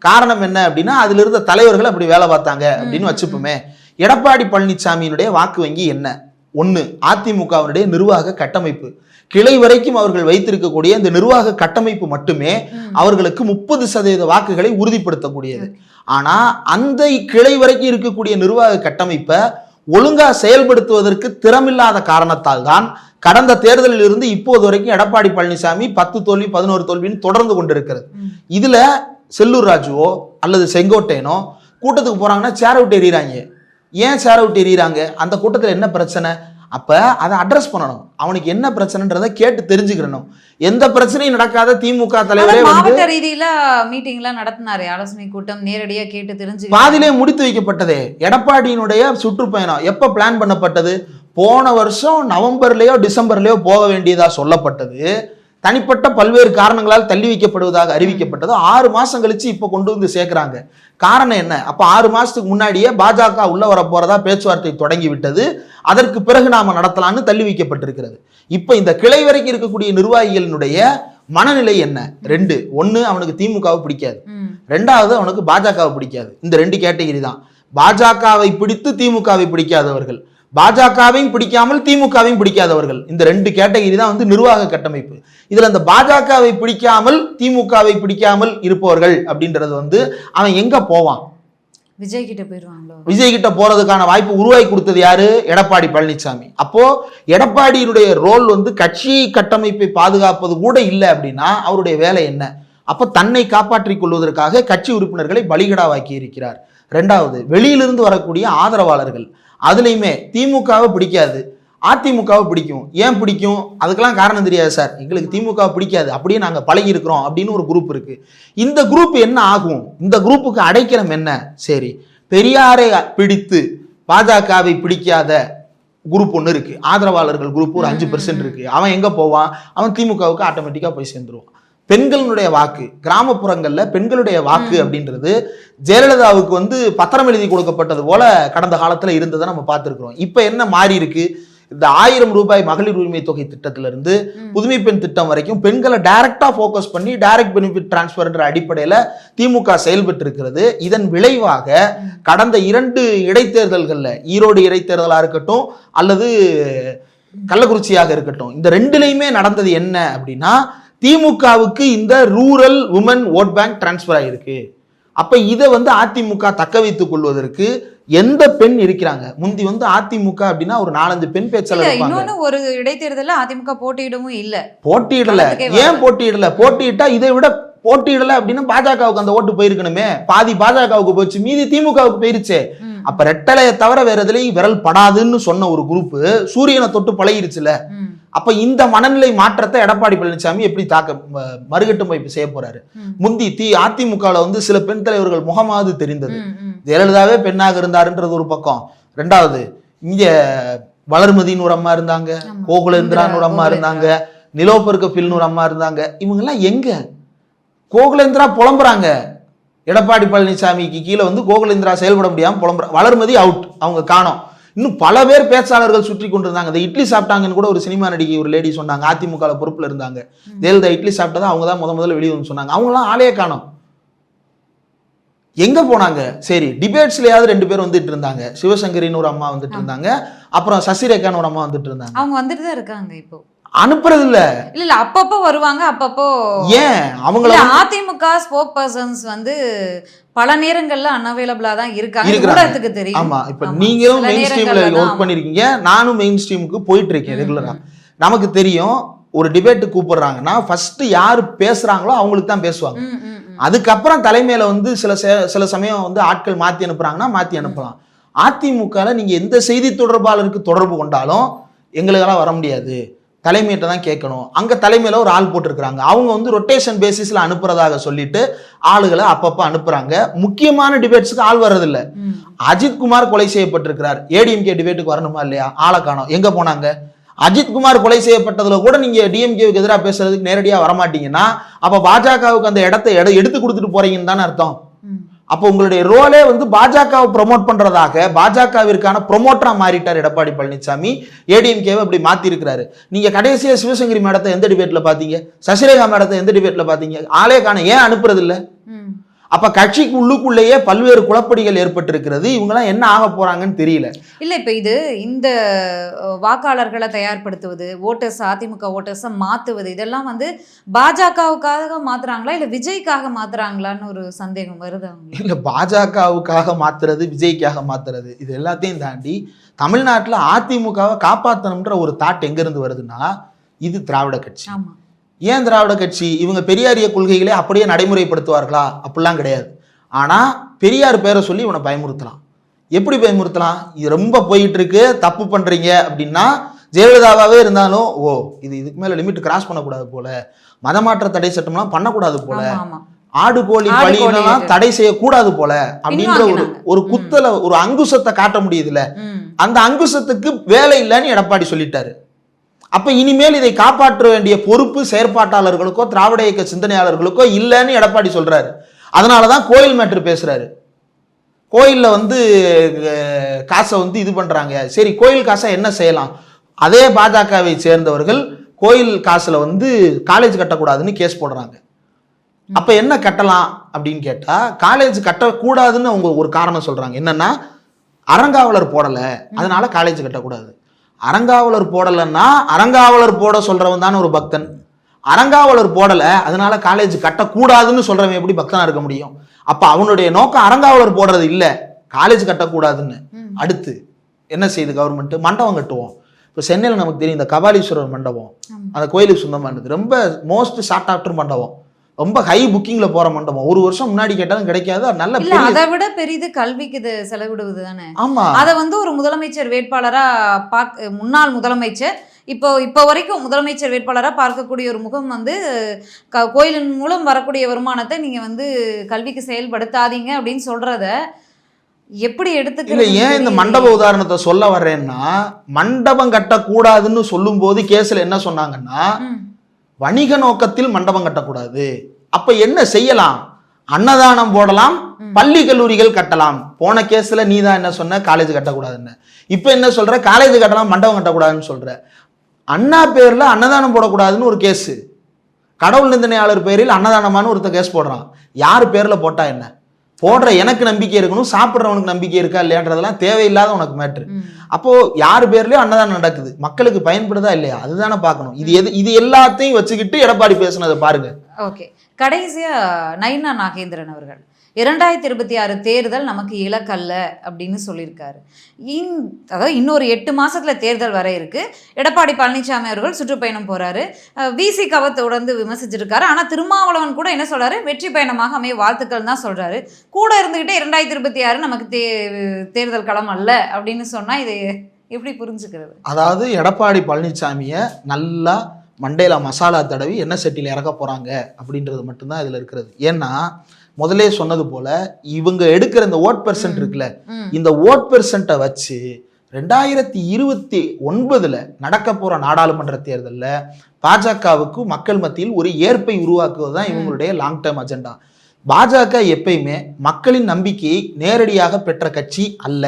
காரணம் என்ன அப்படின்னா அதுல இருந்த தலைவர்கள் அப்படி வேலை பார்த்தாங்க அப்படின்னு வச்சுப்போமே. எடப்பாடி பழனிசாமியினுடைய வாக்கு வங்கி என்ன? ஒண்ணு அதிமுகவினுடைய நிர்வாக கட்டமைப்பு. கிளை வரைக்கும் அவர்கள் வைத்திருக்கக்கூடிய இந்த நிர்வாக கட்டமைப்பு மட்டுமே. அவர்களுக்கு முப்பது சதவீத வாக்குகளை உறுதிப்படுத்தக்கூடியது. ஆனா அந்த கிளை வரைக்கும் இருக்கக்கூடிய நிர்வாக கட்டமைப்பை ஒழுங்கா செயல்படுத்துவதற்கு திறமில்லாத காரணத்தால் தான் கடந்த தேர்தலில் இருந்து இப்போது வரைக்கும் எடப்பாடி பழனிசாமி பத்து தோல்வி பதினோரு தோல்வின்னு தொடர்ந்து கொண்டிருக்கிறது. இதுல செல்லூர் ராஜுவோ அல்லது செங்கோட்டையனோ கூட்டத்துக்கு போறாங்கன்னா சேர விட்டு எறிகிறாங்க ஏன் சேர விட்டு எறிகிறாங்க அந்த கூட்டத்தில் என்ன பிரச்சனை? அப்ப அதை அட்ரஸ் பண்ணணும். அவனுக்கு என்ன பிரச்சனைன்றதை கேட்டு தெரிஞ்சுக்கிறணும் எந்த பிரச்சனையும் நடக்காத திமுக தலைவரே வந்து மாவட்ட ரீதியில மீட்டிங்லாம் நடத்தினாரு. ஆலோசனை கூட்டம் நேரடியா கேட்டு தெரிஞ்சு பாதியிலே முடித்து வைக்கப்பட்டதே. எடப்பாடியினுடைய சுற்றுப்பயணம் எப்ப பிளான் பண்ணப்பட்டது? போன வருஷம் நவம்பர்லயோ டிசம்பர்லயோ போக வேண்டியதா சொல்லப்பட்டது. தனிப்பட்ட பல்வேறு காரணங்களால் தள்ளி வைக்கப்படுவதாக அறிவிக்கப்பட்டது. ஆறு மாசம் கழிச்சு இப்ப கொண்டு வந்து சேர்க்கறாங்க. காரணம் என்ன? அப்ப ஆறு மாசத்துக்கு முன்னாடியே பாஜக உள்ள வர போறதா பேச்சுவார்த்தை தொடங்கி விட்டது. அதற்கு பிறகு நாம நடத்தலாம்னு தள்ளி வைக்கப்பட்டிருக்கிறது. இப்ப இந்த கிளை வரைக்கும் இருக்கக்கூடிய நிர்வாகிகளினுடைய மனநிலை என்ன? ரெண்டு ஒண்ணு அவனுக்கு திமுகவை பிடிக்காது. ரெண்டாவது அவனுக்கு பாஜகவை பிடிக்காது. இந்த ரெண்டு கேட்டகிரி தான். பாஜகவை பிடித்து திமுகவை பிடிக்காதவர்கள். பாஜகவையும் பிடிக்காமல் திமுகவையும் பிடிக்காதவர்கள். இந்த ரெண்டு கேட்டகிரி தான் வந்து நிர்வாக கட்டமைப்பு. இதுல அந்த பாஜகவை பிடிக்காமல் திமுகவை பிடிக்காமல் இருப்பவர்கள் அப்படின்றது வந்து அவன் எங்க போவான்? விஜய் கிட்ட போயிருவாங்களோ விஜய் கிட்ட போறதுக்கான வாய்ப்பு உருவாக்கி கொடுத்தது யாரு? எடப்பாடி பழனிசாமி அப்போ எடப்பாடியினுடைய ரோல் வந்து கட்சி கட்டமைப்பை பாதுகாப்பது கூட இல்லை அப்படின்னா அவருடைய வேலை என்ன? அப்ப தன்னை காப்பாற்றிக் கொள்வதற்காக கட்சி உறுப்பினர்களை பலிகடாவாக்கி இருக்கிறார். ரெண்டாவது வெளியிலிருந்து வரக்கூடிய ஆதரவாளர்கள். அதுலயுமே திமுகவை பிடிக்காது. அதிமுகவை பிடிக்கும். ஏன் பிடிக்கும்? அதுக்கெல்லாம் காரணம் தெரியாது சார். எங்களுக்கு திமுகவை பிடிக்காது. அப்படியே நாங்கள் பழகி இருக்கிறோம் அப்படின்னு ஒரு குரூப் இருக்கு. இந்த குரூப் என்ன ஆகும்? இந்த குரூப்புக்கு அடைக்கலம் என்ன? சரி பெரியாரை பிடித்து பாஜகவை பிடிக்காத குரூப் ஒன்று இருக்கு. ஆதரவாளர்கள் குரூப் ஒரு அஞ்சு பெர்சன்ட் இருக்கு. அவன் எங்க போவான்? அவன் திமுகவுக்கு ஆட்டோமேட்டிக்கா போய் சேர்ந்துருவான். பெண்களுடைய வாக்கு கிராமப்புறங்கள்ல பெண்களுடைய வாக்கு அப்படின்றது ஜெயலலிதாவுக்கு வந்து பத்திரம் எழுதி கொடுக்கப்பட்டது போல கடந்த காலத்துல இருந்ததை நம்ம பார்த்துருக்கிறோம். இப்போ என்ன மாறி இருக்கு? இந்த ஆயிரம் ரூபாய் மகளிர் உரிமை தொகை திட்டத்திலிருந்து. புதுமை பெண் திட்டம் வரைக்கும் பெண்களை டைரக்டா ஃபோக்கஸ் பண்ணி டைரக்ட் பெனிஃபிட் டிரான்ஸ்ஃபர்ன்ற அடிப்படையில திமுக செயல்பட்டு இருக்கிறது இதன் விளைவாக கடந்த இரண்டு இடைத்தேர்தல்கள்ல ஈரோடு இடைத்தேர்தலா இருக்கட்டும் அல்லது கள்ளக்குறிச்சியாக இருக்கட்டும் இந்த ரெண்டுலையுமே நடந்தது என்ன அப்படின்னா திமுகவுக்கு இந்த rural women vote bank transfer ஆயிருக்கு. அப்ப இதை வந்து அதிமுக தக்க வைத்துக் கொள்வதற்கு எந்த பெண் இருக்கிறாங்க? முந்தி வந்து அதிமுக அப்படின்னா ஒரு நாலஞ்சு பெண் பேச்சாளர் இன்னொன்னு ஒரு இடைத்தேர்தல்ல அதிமுக போட்டியிடவும் இல்ல. போட்டியிடல. ஏன். போட்டியிடல? போட்டியிட்டா இதை விட போட்டியிடல அப்படின்னா பாஜகவுக்கு அந்த ஓட்டு போயிருக்கணுமே. பாதி பாஜகவுக்கு போச்சு மீதி திமுகவுக்கு போயிருச்சே. அப்ப ரெட்டலையை தவிர வேற எதுலயும் விரல் படாதுன்னு சொன்ன ஒரு குரூப் சூரியனை தொட்டு பழகிருச்சுல. அப்ப இந்த மனநிலை மாற்றத்தை எடப்பாடி பழனிசாமி எப்படி தாக்க மறுகட்டும் செய்ய போறாரு? முந்தி தி அதிமுகவில் வந்து சில பெண் தலைவர்கள் முகமாவது தெரிந்தது. ஜெயலலிதாவே பெண்ணாக இருந்தாருன்றது ஒரு பக்கம். ரெண்டாவது இங்க வளர்மதின்னு ஒரு அம்மா இருந்தாங்க. கோகுலேந்திரான்னு ஒரு அம்மா. இருந்தாங்க நிலோபருக்கு பில்னு ஒரு அம்மா இருந்தாங்க. இவங்க எல்லாம் எங்க? கோகுலேந்திரா புலம்புறாங்க. எடப்பாடி பழனிசாமிக்கு கீழே வந்து கோகுலேந்திரா செயல்பட முடியாம புலம்புற வளர்மதி அவுட் அவங்க காணோம். இன்னும் பல பேர் பேச்சாளர்கள் சுற்றி கொண்டிருந்தாங்க. இந்த இட்லி சாப்பிட்டாங்கன்னு கூட ஒரு சினிமா நடிகை ஒரு லேடி சொன்னாங்க. அதிமுக பொறுப்புல இருந்தாங்க. ஜெயலலிதா இட்லி சாப்பிட்டதா அவங்க தான் முத முதல்ல வெளியே வந்து சொன்னாங்க. அவங்களாம் ஆளே காணோம். எங்க போனாங்க? சரி டிபேட்ஸ்லயாவது ரெண்டு பேர் வந்துட்டு இருந்தாங்க. சிவசங்கரின்னு ஒரு அம்மா வந்துட்டு இருந்தாங்க. அப்புறம் சசிரேகான்னு ஒரு அம்மா வந்துட்டு இருந்தாங்க. அவங்க வந்துட்டு தான் இருக்காங்க இப்போ. அனுப்புறது இல்ல இல்ல இல்ல அப்பப்போ வருவாங்க அப்பப்போ ஏன்? அவங்கள அதிமுக ஸ்போக் பர்சன்ஸ் வந்து பல நேரங்கள்ல அன்அவைலபிளா தான் இருக்காங்க. ஊடகத்துக்கு தெரியும். ஆமா இப்ப. நீங்களும் மெயின் ஸ்ட்ரீம்ல ஒர்க் பண்ணிருக்கீங்க. நானும் மெயின் ஸ்ட்ரீமுக்கு போயிட்டு இருக்கேன் ரெகுலரா நமக்கு தெரியும் ஒரு டிபேட் கூப்பிடுறாங்கன்னா ஃபர்ஸ்ட் யாரு பேசுறாங்களோ அவங்களுக்கு தான் பேசுவாங்க. அதுக்கப்புறம் தலைமையில வந்து சில சில சமயம் வந்து ஆட்கள் மாத்தி அனுப்புறாங்கன்னா மாத்தி அனுப்பலாம். அதிமுகல நீங்க எந்த செய்தி தொடர்பாளருக்கு தொடர்பு கொண்டாலும் எங்களுக்கெல்லாம் வர முடியாது. தலைமையிட்ட தான் கேட்கணும். அங்க தலைமையில ஒரு ஆள் போட்டிருக்கிறாங்க. அவங்க வந்து ரொட்டேஷன் பேசிஸ்ல அனுப்புறதாக சொல்லிட்டு ஆளுகளை அப்பப்ப அனுப்புறாங்க. முக்கியமான டிபேட்ஸ்க்கு ஆள் வர்றதில்ல. ம். அஜித் குமார் கொலை செய்யப்பட்டிருக்கிறார். ஏடிஎம்கே டிபேட்டுக்கு வரணுமா இல்லையா? ஆளை காணோம். எங்க போனாங்க? அஜித் குமார் கொலை செய்யப்பட்டதுல கூட நீங்க டிஎம்கேவுக்கு எதிராக பேசுறதுக்கு நேரடியா வரமாட்டீங்கன்னா அப்ப பாஜகவுக்கு அந்த இடத்தை எடு- எடுத்து கொடுத்துட்டு போறீங்கன்னு தானே அர்த்தம். அப்போ உங்களுடைய ரோலே வந்து பாஜகவை ப்ரொமோட் பண்றதாக பாஜகவிற்கான ப்ரொமோட்டரா மாறிட்டார் எடப்பாடி பழனிசாமி ஏடிஎம்கேவை அப்படி மாத்தி இருக்கிறாரு நீங்க கடைசியா சிவசங்கரி மேடத்தை எந்த டிபேட்ல பாத்தீங்க சசிரேகா மேடத்தை எந்த டிபேட்ல பாத்தீங்க ஆளே காண ஏன் அனுப்புறது இல்ல. அப்ப கட்சிக்கு உள்ளுக்குள்ளேயே பல்வேறு குழப்படிகள் ஏற்பட்டிருக்கிறது. இவங்கெல்லாம் என்ன ஆக போறாங்கன்னு தெரியல. இல்ல இப்ப இது இந்த வாக்காளர்களை தயார்படுத்துவது ஓட்டர்ஸ் அதிமுக ஓட்டர்ஸை மாத்துவது இதெல்லாம் வந்து பாஜகவுக்காக மாத்துறாங்களா? இல்ல விஜய்க்காக மாத்துறாங்களான்னு ஒரு சந்தேகம் வருது இல்ல பாஜகவுக்காக மாத்துறது விஜய்க்காக மாத்துறது இது எல்லாத்தையும் தாண்டி தமிழ்நாட்டுல அதிமுகவை காப்பாத்தணும்ன்ற ஒரு தாட் எங்க இருந்து வருதுன்னா இது திராவிட கட்சி. ஆமா. ஏன் திராவிட கட்சி இவங்க பெரியாரிய கொள்கைகளை அப்படியே நடைமுறைப்படுத்துவார்களா? அப்படிலாம் கிடையாது. ஆனா பெரியார் பேரை சொல்லி இவனை பயமுறுத்தலாம். எப்படி பயமுறுத்தலாம்? இது ரொம்ப போயிட்டு இருக்கு தப்பு பண்றீங்க அப்படின்னா ஜெயலலிதாவாவே இருந்தாலும் ஓ இது இதுக்கு மேல லிமிட் கிராஸ் பண்ணக்கூடாது போல. மதமாற்ற தடை சட்டம்லாம் பண்ணக்கூடாது போல. ஆடு கோழி கோழி. தடை செய்யக்கூடாது போல அப்படின்ற ஒரு. ஒரு குத்தல ஒரு அங்குசத்தை காட்ட முடியுதுல. அந்த அங்குசத்துக்கு வேலை இல்லைன்னு எடப்பாடி சொல்லிட்டாரு. அப்போ இனிமேல் இதை காப்பாற்ற வேண்டிய பொறுப்பு செயற்பாட்டாளர்களுக்கோ திராவிட இயக்க சிந்தனையாளர்களுக்கோ இல்லைன்னு எடப்பாடி சொல்கிறாரு அதனால தான் கோயில் மேட்ரு பேசுகிறாரு கோயிலில் வந்து காசை வந்து இது பண்ணுறாங்க சரி கோயில் காசை என்ன செய்யலாம்? அதே பாஜகவை சேர்ந்தவர்கள் கோயில் காசில் வந்து காலேஜ் கட்டக்கூடாதுன்னு கேஸ் போடுறாங்க. அப்போ என்ன கட்டலாம் அப்படின்னு கேட்டால் காலேஜ் கட்டக்கூடாதுன்னு அவங்க ஒரு காரணம் சொல்கிறாங்க என்னென்னா அறங்காவலர் போடலை. அதனால காலேஜ் கட்டக்கூடாது. அறங்காவலர் போடலைன்னா அறங்காவலர் போட சொல்றவன் தானே ஒரு பக்தன். அறங்காவலர் போடல அதனால காலேஜ் கட்டக்கூடாதுன்னு சொல்றவன் எப்படி பக்தனா இருக்க முடியும்? அப்ப அவனுடைய நோக்கம் அறங்காவலர் போடுறது இல்ல காலேஜ் கட்டக்கூடாதுன்னு. அடுத்து என்ன செய்யுது கவர்மெண்ட் மண்டபம் கட்டுவோம். இப்போ சென்னையில் நமக்கு தெரியும் இந்த கபாலீஸ்வரர் மண்டபம். அந்த கோயிலுக்கு சொந்தமானது ரொம்ப மோஸ்ட் ஷார்ட் ஆஃப்டர் மண்டபம். ரொம்ப ஹை புக்கிங்ல போற மண்டபம். ஒரு வருஷம் முன்னாடி கேட்டாலும் கிடைக்காது. அது நல்ல இல்ல அதை விட பெரிது கல்விக்கு இது செலவிடுவது தானே? ஆமா. அதை வந்து ஒரு முதலமைச்சர் வேட்பாளரா பார்க்க முன்னாள் முதலமைச்சர் இப்போ இப்போ வரைக்கும் முதலமைச்சர் வேட்பாளராக பார்க்கக்கூடிய ஒரு முகம் வந்து க கோயிலின் மூலம் வரக்கூடிய வருமானத்தை நீங்கள் வந்து கல்விக்கு செயல்படுத்தாதீங்க அப்படின்னு சொல்றத எப்படி இல்ல எடுத்துக்கிறது ஏன் இந்த மண்டப உதாரணத்தை சொல்ல வர்றேன்னா மண்டபம் கட்டக்கூடாதுன்னு சொல்லும்போது கேஸ்ல என்ன சொன்னாங்கன்னா வணிக நோக்கத்தில் மண்டபம் கட்டக்கூடாது. அப்ப என்ன செய்யலாம்? அன்னதானம் போடலாம். பள்ளி கல்லூரிகள் கட்டலாம். போன கேஸ்ல நீ தான் என்ன சொன்ன? காலேஜ் கட்டக்கூடாதுன்னு. இப்ப என்ன சொல்ற? காலேஜ் கட்டலாம் மண்டபம் கட்டக்கூடாதுன்னு சொல்ற. அண்ணா பேர்ல அன்னதானம் போடக்கூடாதுன்னு ஒரு கேஸ் கடவுள் நிந்தனையாளர் பேரில் அன்னதானமான்னு ஒருத்தன் கேஸ் போடுறான். யார் பேர்ல போட்டா என்ன? போடுற எனக்கு நம்பிக்கை இருக்கணும் சாப்பிட்றவனுக்கு நம்பிக்கை இருக்கா இல்லையான்றதெல்லாம் தேவையில்லாத உனக்கு மேட்ரு அப்போ யார் பேர்லயும் அன்னதானம் நடக்குது. மக்களுக்கு பயன்படுதா இல்லையா? அதுதானே பார்க்கணும். இது எது இது எல்லாத்தையும் வச்சுக்கிட்டு எடப்பாடி பேசுனதை பாருங்க. ஓகே. கடைசியா நைனா நாகேந்திரன் அவர்கள். இரண்டாயிரத்தி இருபத்தி ஆறு தேர்தல் நமக்கு இலக்கல்ல அப்படின்னு சொல்லியிருக்காரு. இன் அதாவது இன்னொரு எட்டு மாதத்தில் தேர்தல் வர இருக்கு. எடப்பாடி பழனிசாமி அவர்கள் சுற்றுப்பயணம் போகிறாரு விசி கவத்தை தொடர்ந்து விமர்சிச்சிருக்காரு. ஆனால் திருமாவளவன் கூட என்ன சொல்கிறாரு வெற்றி பயணமாக அமைய வாழ்த்துக்கள் தான் சொல்கிறாரு கூட இருந்துக்கிட்டே இரண்டாயிரத்தி இருபத்தி ஆறு நமக்கு தே தேர்தல் களம் அல்ல அப்படின்னு சொன்னால் இதை எப்படி புரிஞ்சுக்கிறது? அதாவது எடப்பாடி பழனிசாமியை நல்லா மண்டையில் மசாலா தடவி எண்ணெய் சட்டியில் இறக்க போகிறாங்க அப்படின்றது மட்டும்தான் இதில் இருக்கிறது. ஏன்னா முதலே சொன்னது போல இவங்க எடுக்கிற இந்த ஓட் பெர்சன்ட் இருக்குல்ல. இந்த ஓட் பெர்சன்ட்டை வச்சு ரெண்டாயிரத்தி இருபத்தி ஒன்பதுல நடக்க போற நாடாளுமன்ற தேர்தல்ல பாஜகவுக்கு மக்கள் மத்தியில் ஒரு ஏற்பை உருவாக்குவது தான் இவங்களுடைய லாங் டேர்ம் அஜெண்டா பாஜக எப்பயுமே மக்களின் நம்பிக்கையை நேரடியாக பெற்ற கட்சி அல்ல.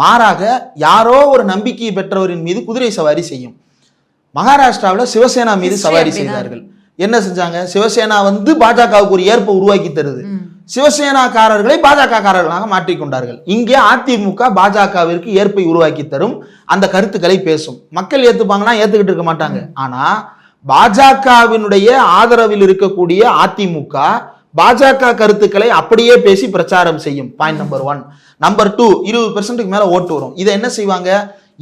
மாறாக யாரோ ஒரு நம்பிக்கை பெற்றவரின் மீது குதிரை சவாரி செய்யும். மகாராஷ்டிராவில் சிவசேனா மீது சவாரி செய்தார்கள். என்ன செஞ்சாங்க? சிவசேனா வந்து பாஜகவுக்கு ஒரு ஏற்பை உருவாக்கி தருது. சிவசேனாக்காரர்களை பாஜக காரர்களாக மாற்றிக்கொண்டார்கள். இங்கே அதிமுக பாஜகவிற்கு ஏற்பை உருவாக்கி தரும் அந்த கருத்துக்களை பேசும். மக்கள் ஏத்துப்பாங்கன்னா ஏத்துக்கிட்டு இருக்க மாட்டாங்க. ஆனா பாஜகவினுடைய ஆதரவில் இருக்கக்கூடிய அதிமுக பாஜக கருத்துக்களை அப்படியே பேசி பிரச்சாரம் செய்யும். Point number one number two இருபது பெர்சன்ட்டுக்கு மேல ஓட்டு வரும். இதை என்ன செய்வாங்க?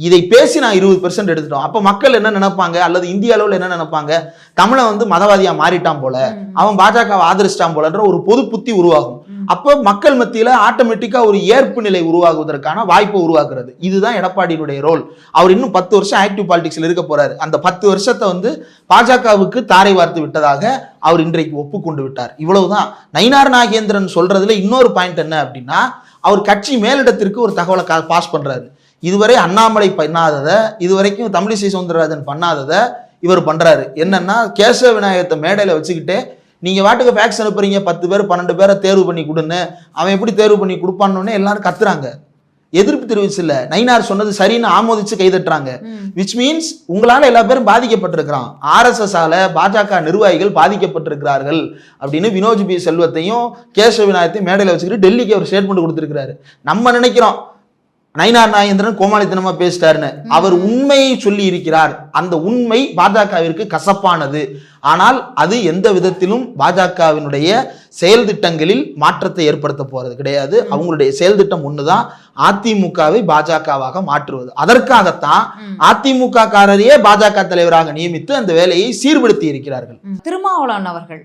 இதை பேசி நான் இருபது பெர்சன்ட் எடுத்துட்டோம். அப்ப மக்கள் என்ன நினைப்பாங்க? அல்லது இந்திய அளவில் என்ன நினைப்பாங்க? தமிழன் வந்து மதவாதியா மாறிட்டான் போல. அவன் பாஜகவை ஆதரிச்சிட்டான் போலன்ற ஒரு பொது புத்தி உருவாகும். அப்போ மக்கள் மத்தியில ஆட்டோமேட்டிக்கா ஒரு ஏற்பு நிலை உருவாகுவதற்கான வாய்ப்பை உருவாக்குறது. இதுதான் எடப்பாடியினுடைய ரோல் அவர் இன்னும் பத்து வருஷம் ஆக்டிவ் பாலிடிக்ஸ்ல இருக்க போறாரு. அந்த பத்து வருஷத்தை வந்து பாஜகவுக்கு தாரை வார்த்து விட்டதாக அவர் இன்றைக்கு ஒப்புக்கொண்டு விட்டார். இவ்வளவுதான். நயினார் நாகேந்திரன் சொல்றதுல இன்னொரு பாயிண்ட் என்ன அப்படின்னா அவர் கட்சி மேலிடத்திற்கு ஒரு தகவலை பாஸ் பண்றாரு. இதுவரை அண்ணாமலை பண்ணாததை இதுவரைக்கும் தமிழிசை சவுந்தரராஜன் பண்ணாததை இவர் பண்றாரு. என்னன்னா கேசவ விநாயகத்தை மேடையில வச்சுக்கிட்டே நீங்க வாட்டுக்கு ஃபேக்ஸ் அனுப்புறீங்க பத்து பேர் பன்னெண்டு பேரை தேர்வு பண்ணி கொடுன்னு அவன் எப்படி தேர்வு பண்ணி கொடுப்பான்னு எல்லாரும் கத்துறாங்க. எதிர்ப்பு தெரிவிச்சு இல்ல. நயினார் சொன்னது சரின்னு ஆமோதிச்சு கைதட்டுறாங்க. விச் மீன்ஸ் உங்களால எல்லா பேரும் பாதிக்கப்பட்டிருக்கிறான். ஆர்எஸ்எஸ் ஆல பாஜக நிர்வாகிகள் பாதிக்கப்பட்டிருக்கிறார்கள் அப்படின்னு வினோஜ் பி செல்வத்தையும் கேசவ விநாயகத்தையும் மேடையில் வச்சுக்கிட்டு டெல்லிக்கு ஒரு ஸ்டேட்மெண்ட் கொடுத்திருக்கிறாரு. நம்ம நினைக்கிறோம் நயினார் நாகேந்திரன் கோமாளித்தனமா பேசிட்டாருன்னு. அவர் உண்மையை சொல்லி இருக்கிறார். அந்த உண்மை பாஜகவிற்கு கசப்பானது. ஆனால் அது எந்த விதத்திலும் பாஜகவினுடைய செயல் திட்டங்களில் மாற்றத்தை ஏற்படுத்த போறது கிடையாது. அவங்களுடைய செயல் திட்டம் ஒண்ணுதான். அதிமுகவை பாஜகவாக மாற்றுவது. அதற்காகத்தான் அதிமுக காரரையே பாஜக தலைவராக நியமித்து அந்த வேலையை சீர்படுத்தி இருக்கிறார்கள். திருமாவளவன் அவர்கள்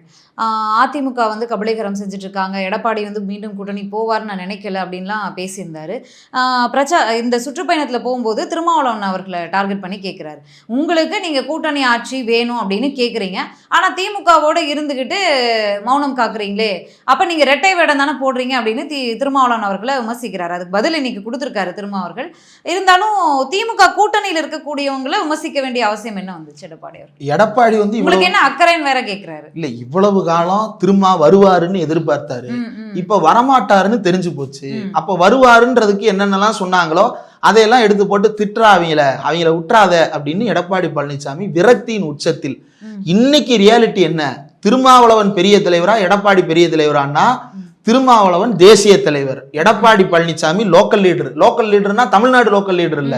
அதிமுக வந்து கபலீகரம் செஞ்சுட்டு இருக்காங்க எடப்பாடி வந்து மீண்டும் கூட்டணி போவார்னு நான் நினைக்கல அப்படின்லாம் பேசியிருந்தாரு. பிரச்சா இந்த சுற்றுப்பயணத்தில் போகும்போது திருமாவளவன் அவர்களை டார்கெட் பண்ணி கேட்குறாரு உங்களுக்கு நீங்கள் கூட்டணி ஆட்சி வேணும் அப்படின்னு கேட்குறீங்க ஆனால் திமுகவோட இருந்துக்கிட்டு மௌனம் காக்குறீங்களே. அப்போ நீங்கள் ரெட்டை வேடம் தானே போடுறீங்க அப்படின்னு தி திருமாவளவன் அவர்களை விமர்சிக்கிறார். அதுக்கு பதில் இன்னைக்கு கொடுத்துருக்காரு திருமா அவர்கள். இருந்தாலும் திமுக கூட்டணியில் இருக்கக்கூடியவங்களை விமர்சிக்க வேண்டிய அவசியம் என்ன வந்துச்சு எடப்பாடி அவர் எடப்பாடி வந்து இவ்வளவு உங்களுக்கு என்ன அக்கறைன்னு வேற கேட்குறாரு இல்ல இவ்வளவு காலம் திரும்ப வருவாருன்னு எதிர்பார்த்தாரு. இப்ப வரமாட்டாருன்னு தெரிஞ்சு போச்சு. அப்ப வருவாருன்றதுக்கு என்னென்னலாம் சொன்னாங்களோ அதையெல்லாம் எடுத்து போட்டு திட்டுறா அவங்கள. அவங்கள விட்டுறாத அப்படின்னு எடப்பாடி பழனிசாமி விரக்தியின் உச்சத்தில். இன்னைக்கு ரியாலிட்டி என்ன? திருமாவளவன் பெரிய தலைவரா எடப்பாடி பெரிய தலைவரான்னா திருமாவளவன் தேசிய தலைவர். Edappadi Palaniswami local leader local லீடர்னா Tamil Nadu local leader இல்ல.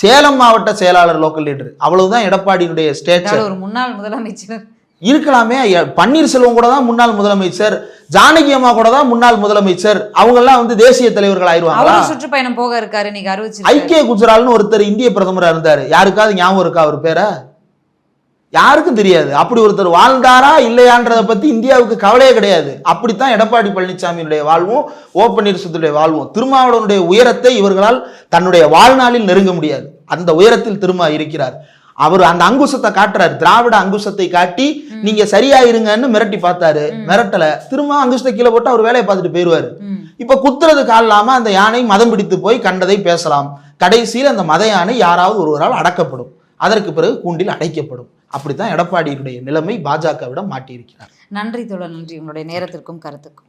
சேலம் மாவட்ட செயலாளர் லோக்கல் லீடர் அவ்வளவுதான் எடப்பாடியினுடைய ஸ்டேச்சர் ஒரு முன்னாள் முதலமைச்சர். இருக்கலாமே. பன்னீர்செல்வம் கூட தான் முன்னாள் முதலமைச்சர் ஜானகி அம்மா கூட தான் முன்னாள் முதலமைச்சர் அவங்க எல்லாம் வந்து தேசிய தலைவர்கள் ஆயிருவாங்களா? அவரும் சுற்றுப்பயணம் போக இருக்காரு இன்னைக்கு அறிவிச்சிருக்காரு. ஐக்கிய குஜரால்னு ஒருத்தர் இந்திய பிரதமரா இருந்தாரு. யாருக்காவது ஞாபகம் இருக்கா அவர் பேரை? யாருக்கும் தெரியாது. அப்படி ஒருத்தர் வாழ்ந்தாரா இல்லையான்றத பத்தி இந்தியாவுக்கு கவலையே கிடையாது. அப்படித்தான் எடப்பாடி பழனிசாமியுடைய வாழ்வும் ஓ பன்னீர்செல்வத்துடைய வாழ்வும். திருமாவளவனுடைய உயரத்தை இவர்களால் தன்னுடைய வாழ்நாளில் நெருங்க முடியாது. அந்த உயரத்தில் திருமா இருக்கிறார். அவர் அந்த அங்குசத்தை காட்டுறாரு. திராவிட அங்குசத்தை காட்டி நீங்க சரியா இருங்கன்னு மிரட்டி பார்த்தாரு. மிரட்டல. திரும்ப அங்குசத்தை கீழே போட்டு அவர் வேலையை பார்த்துட்டு போயிருவாரு. இப்ப குத்துறது கால் இல்லாம அந்த யானை மதம் பிடித்து போய் கண்டதை பேசலாம். கடைசியில் அந்த மத யானை யாராவது ஒருவரால் அடக்கப்படும். அதற்கு பிறகு கூண்டில் அடைக்கப்படும். அப்படித்தான் எடப்பாடியினுடைய நிலைமை பாஜகவிடம் மாட்டியிருக்கிறார். நன்றி தோழர் நன்றி. உங்களுடைய நேரத்திற்கும் கருத்துக்கும்.